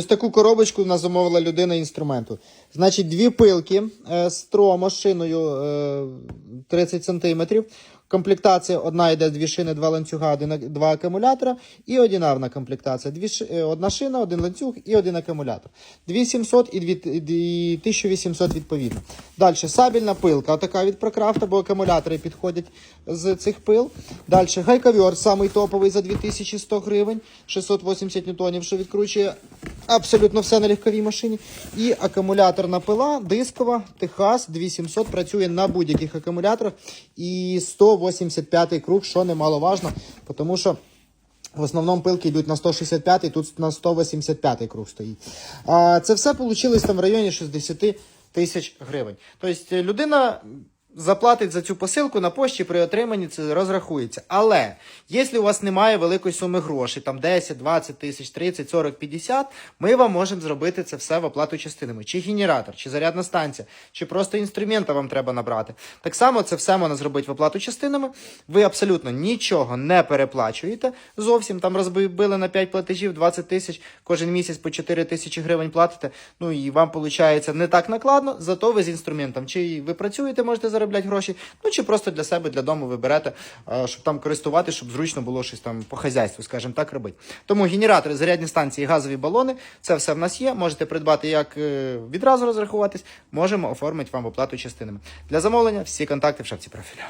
Ось таку коробочку нас замовила людина інструменту. Значить, дві пилки е, з е, 30 см. Комплектація одна йде дві шини, два ланцюга, один, два акумулятора і одинарна комплектація. Дві, е, одна шина, один ланцюг і один акумулятор. 2700 і, 1800 відповідно. Далі сабельна пилка, отака від Прокрафта, бо акумулятори підходять з цих пил. Далі гайковер, самий топовий за 2100 гривень, 680 ньютонів, що відкручує абсолютно все на легковій машині. І акумуляторна пила, дискова, Техас 2700, працює на будь-яких акумуляторах. І 185 круг, що немаловажно, тому що в основному пилки йдуть на 165, тут на 185 круг стоїть. Це все вийшло там в районі 60 тисяч гривень. Тобто людина заплатить за цю посилку на пошті при отриманні це розрахується. Але якщо у вас немає великої суми грошей, там 10, 20 тисяч, 30, 40, 50, ми вам можемо зробити це все в оплату частинами. Чи генератор, чи зарядна станція, чи просто інструмента вам треба набрати. Так само це все можна зробити в оплату частинами. Ви абсолютно нічого не переплачуєте зовсім. Там розбили на 5 платежів 20 тисяч, кожен місяць по 4 тисячі гривень платите. Ну і вам виходить не так накладно, зато ви з інструментом. Чи ви працюєте, можете заробляти гроші, ну чи просто для себе, для дому ви е, щоб там користувати, щоб зручно було щось там по хазяйству, скажімо так, робити. Тому генератори, зарядні станції, газові балони, це все в нас є. Можете придбати як е, відразу розрахуватись, можемо оформити вам оплату частинами. Для замовлення всі контакти в шапці профілю.